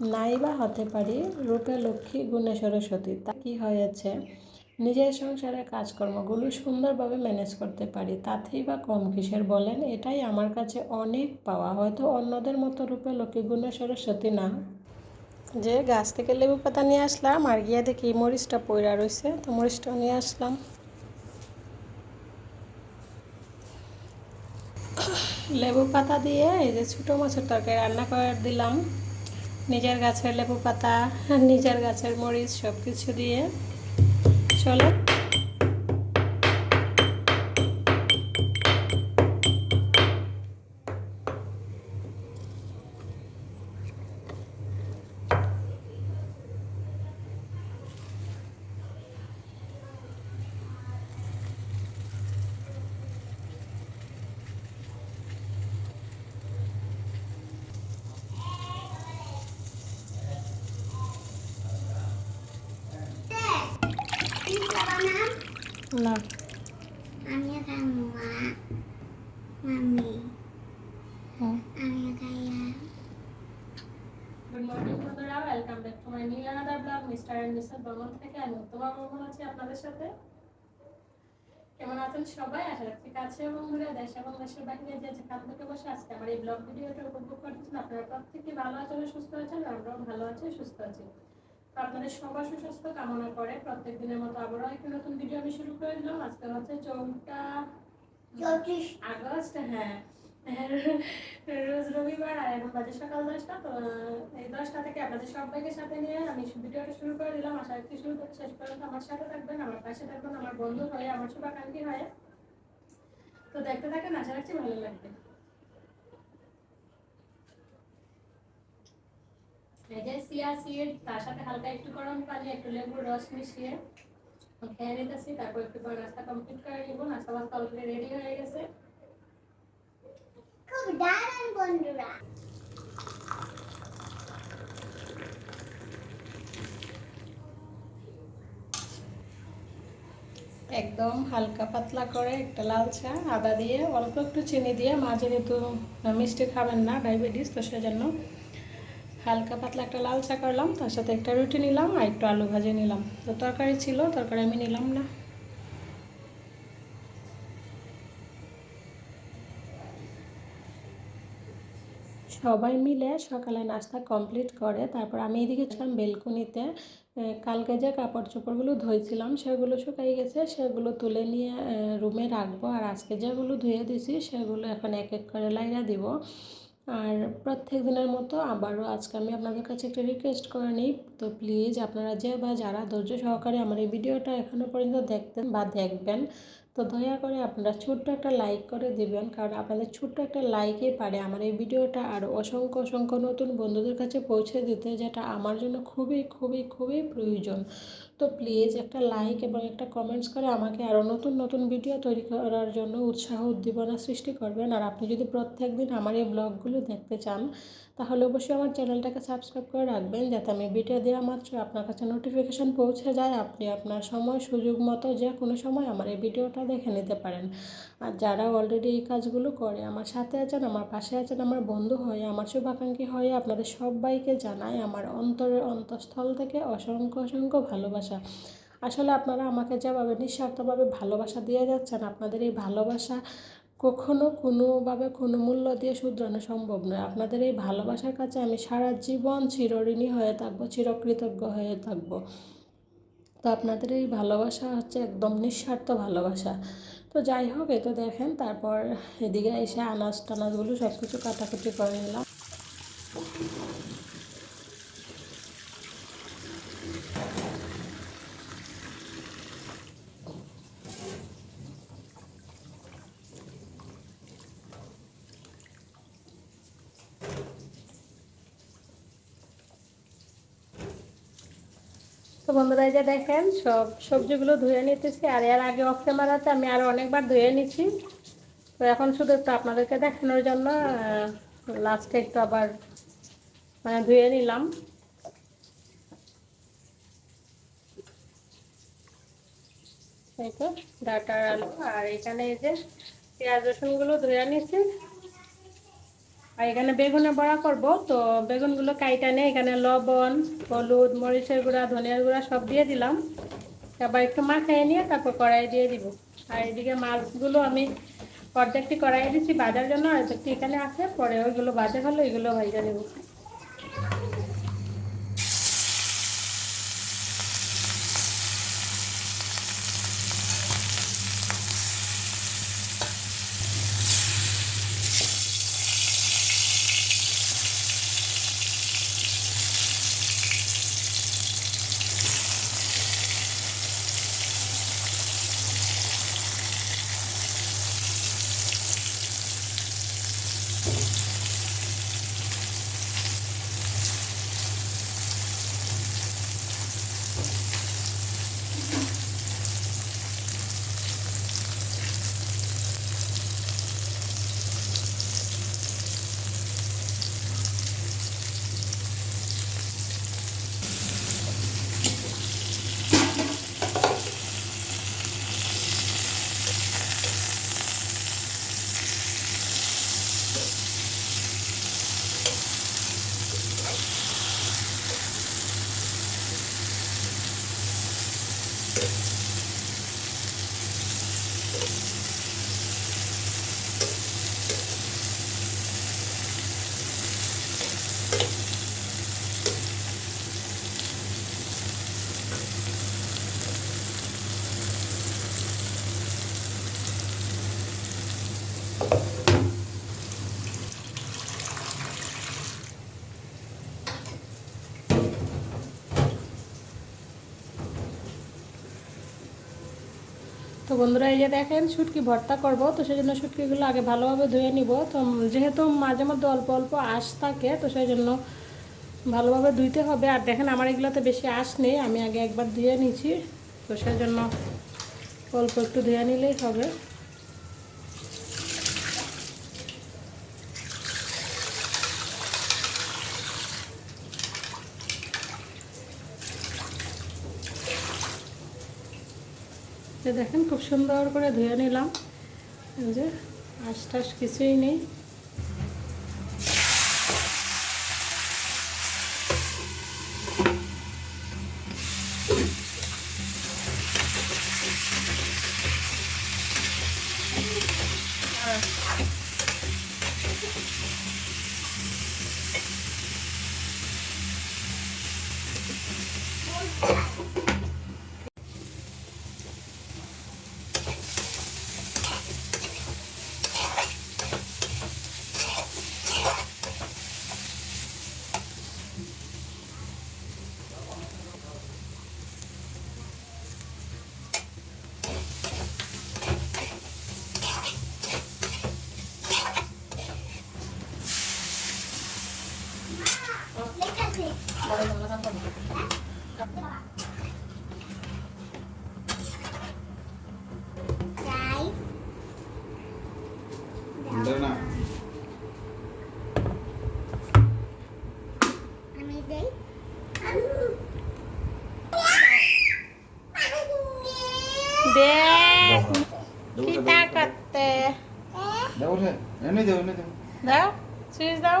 নাই বা হতে পারি রূপে লক্ষ্মী, গুণে সরস্বতী। তা কি হয়েছে? নিজের সংসারের কাজকর্মগুলো সুন্দরভাবে ম্যানেজ করতে পারি, তাতেই বা কম কিসের বলেন? এটাই আমার কাছে অনেক পাওয়া। হয়তো অন্যদের মতো রূপে লক্ষ্মী, গুণে সরস্বতী না। যে গাছ থেকে লেবু পাতা নিয়ে আসলাম, আর গিয়া দেখি মরিচটা পইরা রয়েছে তো মরিচটা নিয়ে আসলাম। লেবু পাতা দিয়ে এই যে ছোটো মাছের তরকারি রান্না করে দিলাম। নিজের গাছের লেবু পাতা নিজের গাছের মরিচ সব কিছু দিয়ে। চলো। না। আমি মা মামি। হুম। আমি খাইয়া গুড মর্নিং বন্ধুরা। Welcome back to my new another blog Mr and Mrs Barman থেকে। আমি উত্তমা বর্মন আছি আপনাদের সাথে। কেমন আছেন সবাই? আশা রাখছি কাছে এবং দূরে দেশ এবং দেশের বাইরে যে যেখান থেকে বসে আজকে আমার এই ব্লগ ভিডিওটা উপভোগ করতেছেন আপনারা প্রত্যেকে ভালো আছেন সুস্থ আছেন আমরাও ভালো আছি সুস্থ আছি। আপনাদের সবার সুস্বাস্থ্য কামনা করে প্রত্যেক দিনের মতো আবারও একটি নতুন ভিডিও আমি শুরু করে দিলাম। আজকে হচ্ছে চৌঠা চৌত্রিশ। আগস্ট হ্যাঁ। রোজ রবিবার আর এখন বাজে সকাল দশটা। তো এই দশটা থেকে আপনাদের সবাইকে সাথে নিয়ে আমি ভিডিওটা শুরু করে দিলাম। আশা রাখছি শুরু থেকে শেষ পর্যন্ত আমার সাথে থাকবেন আমার পাশে থাকবেন আমার বন্ধু হয়ে আমার শুভাকাঙ্ক্ষী হয়ে। তো দেখতে থাকেন আশা রাখছি ভালো লাগবে। এই যে সিড তার সাথে হালকা একটু গরম পানি একটু লেবুর রস মিশিয়ে খেয়ে নিতেছি। তারপর একটু পর নাস্তা কমপ্লিট করে নিব। নাস্তা বাস্তা অলরেডি রেডি হয়ে গেছে। খুব দারুণ বন্ধুরা। একদম হালকা পাতলা করে একটা লাল চা আদা দিয়ে অল্প একটু চিনি দিয়ে মা যেহেতু মিষ্টি খাবেন না ডায়াবেটিস তো সেজন্য হালকা পাতলা একটা লাল চা করলাম, তার সাথে একটা রুটি নিলাম আর একটু আলু ভাজি নিলাম। তো তরকারি ছিল, তরকারি আমি নিলাম না। সবাই মিলে সকালে নাস্তা কমপ্লিট করে, তারপর আমি এদিকে ছিলাম বেলকনিতে। কালকে যে কাপড় চোপড়গুলো ধুয়েছিলাম সেগুলো শুকাই গেছে, সেগুলো তুলে নিয়ে রুমে রাখব। আর আজকে যেগুলো ধুয়ে দিছি, সেগুলো এখন এক এক করে লাইরা দিব। আর প্রত্যেক দিনের মতো আবারও আজকে আমি আপনাদের কাছে একটা রিকোয়েস্ট করে নিই। তো প্লিজ আপনারা যে বা যারা ধৈর্য সহকারে আমার এই ভিডিওটা এখনও পর্যন্ত দেখতেন বা দেখবেন, তো দয়া করে আপনারা ছোট্ট একটা লাইক করে দিবেন। কারণ আপনাদের ছোট্ট একটা লাইকই পারে আমার এই ভিডিওটা আরও অসংখ্য অসংখ্য নতুন বন্ধুদের কাছে পৌঁছে দিতে, যেটা আমার জন্য খুবই খুবই খুবই প্রয়োজন। তো প্লিজ একটা লাইক এবং একটা কমেন্টস করে আমাকে আরও নতুন নতুন ভিডিও তৈরি করার জন্য উৎসাহ উদ্দীপনা সৃষ্টি করবেন। আর আপনি যদি প্রত্যেক দিন আমার এই ব্লগগুলো দেখতে চান, তাহলে অবশ্যই আমার চ্যানেলটাকে সাবস্ক্রাইব করে রাখবেন, যাতে আমি ভিডিও দেওয়া মাত্র আপনার কাছে নোটিফিকেশান পৌঁছে যায়, আপনি আপনার সময়, সুযোগ মতো যে কোনো সময় আমার এই ভিডিওটা দেখে নিতে পারেন। আর যারা অলরেডি এই কাজগুলো করে, আমার সাথে আছেন, আমার পাশে আছেন, আমার বন্ধু হয়ে, আমার শুভাকাঙ্ক্ষী হয়ে, আপনাদের সবাইকে জানাই আমার অন্তরের অন্তঃস্থল থেকে অসংখ্য অসংখ্য ভালোবাসা। আসলে আপনারা আমাকে যেভাবে নিঃস্বার্থভাবে ভালোবাসা দিয়ে যাচ্ছেন, আপনাদের এই ভালোবাসা কখনো কোনোভাবে কোনো মূল্য দিয়ে শুধরানো সম্ভব নয়। আপনাদের এই ভালোবাসার কাছে আমি সারা জীবন চিরঋণী হয়ে থাকব, চিরকৃতজ্ঞ হয়ে থাকব। তো আপনাদের এই ভালোবাসা হচ্ছে একদম নিঃস্বার্থ ভালোবাসা। তো যাই হোক, এ তো দেখেন, তারপর এদিকে এসে আনাজ টানাজগুলো সব কিছু কাটাকুটি করে নিলাম। তো বন্ধুরা, এই যে দেখেন, সব সবজিগুলো ধুয়ে নিতেছি। আর এর আগে অফ ক্যামেরাতে আমি আরও অনেকবার ধুয়ে নিছি। তো এখন শুধু একটু আপনাদেরকে দেখানোর জন্য লাস্টে একটু আবার মানে ধুয়ে নিলাম। এই তো ডাটার আলু আর এখানে এই যে পেঁয়াজ রসুনগুলো ধুয়ে নিছি। আর এখানে বেগুনের বড়া করব। তো বেগুনগুলো কাইটা নিয়ে এখানে লবণ, হলুদ, মরিচের গুঁড়া, ধনিয়ার গুঁড়া সব দিয়ে দিলাম। তারপর একটু মাখিয়ে নিয়ে তারপর কড়াই দিয়ে দিব। আর এদিকে মাছগুলো আমি অর্ধেকটি কড়াই দিচ্ছি বাজার জন্য অর্ধেকটি এখানে আছে, পরে ওইগুলো বাজে হলো এগুলো ভাইজা নেব তো বন্ধুরা এই যে দেখেন শুটকি ভর্তা করব, তো সেই জন্য শুটকিগুলো আগে ভালোভাবে ধুয়ে নিব। তো যেহেতু মাঝে মধ্যে অল্প অল্প আঁশ থাকে, তো সেই জন্য ভালোভাবে ধুইতে হবে। আর দেখেন আমার এগুলোতে বেশি আঁশ নেই, আমি আগে একবার ধুয়ে নিয়েছি তো সেই জন্য অল্প একটু ধুয়ে নিলেই হবে। যে দেখেন খুব সুন্দর করে ধুয়ে নিলাম। যে আশ টাশ কিছুই নেই। লেখাছে তাই দাও না আমি দেই দেখ দাও কিতা করতে দাও উঠে এনে দাও এনে দাও সুইচ দাও।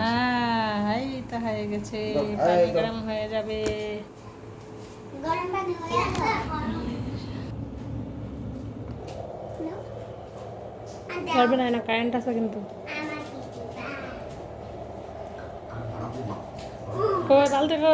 আহ, এই তো হয়ে গেছে পানি গরম হয়ে যাবে। গরম পানি হয়ে না না কারেন্ট আছে কিন্তু। আমার কিছুটা কো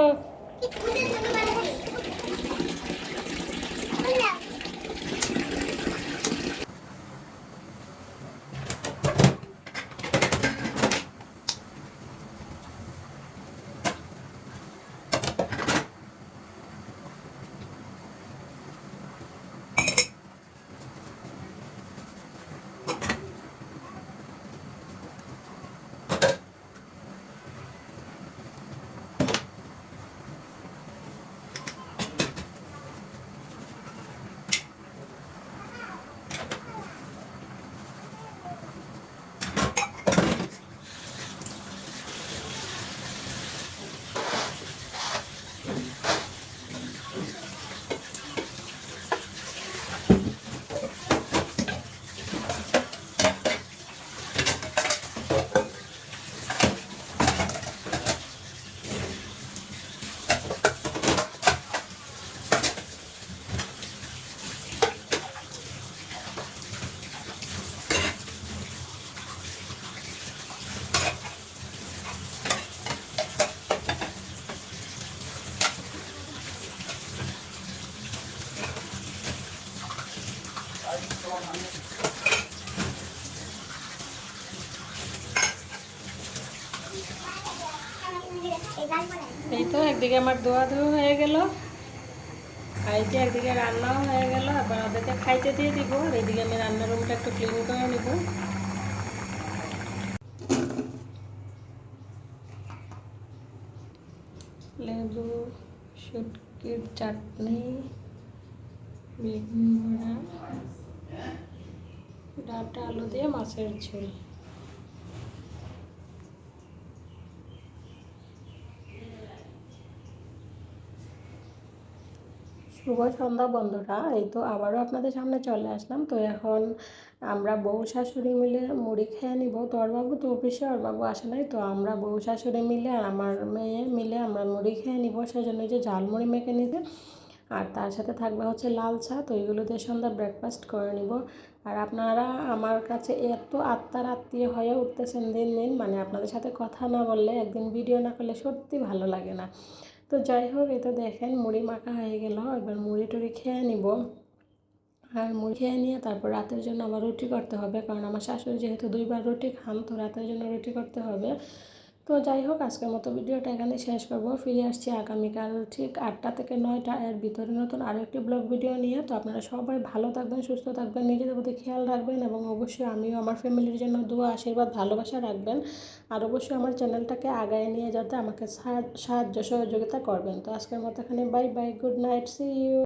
একদিকে আমার দোয়া ধোয়া হয়ে গেল যে একদিকে রান্নাও হয়ে গেল, আবার ওদেরকে খাইতে দিয়ে দিব, আর এইদিকে আমি রান্নার রুমটা একটু ক্লিন করে নেব। লেবু, শুটকির চাটনি বেগুন ডাটা আলু দিয়ে মাছের ঝোল। শুভ সন্ধ্যা বন্ধুরা, এই তো আবারও আপনাদের সামনে চলে আসলাম। তো এখন আমরা বউ শাশুড়ি মিলে মুড়ি খেয়ে নিব। তো বাবু তো অফিসে বাবু আসে নাই। তো আমরা বউ শাশুড়ি মিলে আর আমার মেয়ে মিলে আমরা মুড়ি খেয়ে নিব। সেই জন্য যে ঝালমুড়ি মেখে নিতে আর তার সাথে থাকবে হচ্ছে লাল চা। তো এগুলো দিয়ে সন্ধ্যা ব্রেকফাস্ট করে নিব। আর আপনারা আমার কাছে এত আত্মার আত্মীয় হয়ে উঠতেছেন দিন দিন মানে আপনাদের সাথে কথা না বললে, একদিন ভিডিও না করলে সত্যি ভালো লাগে না। তো যাই হোক এটা দেখেন মুড়ি মাখা হয়ে গেল। এবার মুড়ি টুড়ি খেয়ে নিব। আর মুড়ি খেয়ে নিয়ে তারপর রাতের জন্য আবার রুটি করতে হবে। কারণ আমার শাশুড়ি যেহেতু দুইবার রুটি খান, তো রাতের জন্য রুটি করতে হবে। তো যাই হোক, আজকের মতো ভিডিওটা এখানে শেষ করব। ফিরে আসছি আগামীকাল ঠিক আটটা থেকে নয়টা এর ভিতরে নতুন আরও একটি ব্লগ ভিডিও নিয়ে। তো আপনারা সবাই ভালো থাকবেন, সুস্থ থাকবেন, নিজেদের প্রতি খেয়াল রাখবেন এবং অবশ্যই আমিও আমার ফ্যামিলির জন্য দোয়া, আশীর্বাদ, ভালোবাসা রাখবেন। আর অবশ্যই আমার চ্যানেলটাকে আগায় নিয়ে যাতে আমাকে সাহায্য সহযোগিতা করবেন। তো আজকের মতো এখানে bye bye good night see you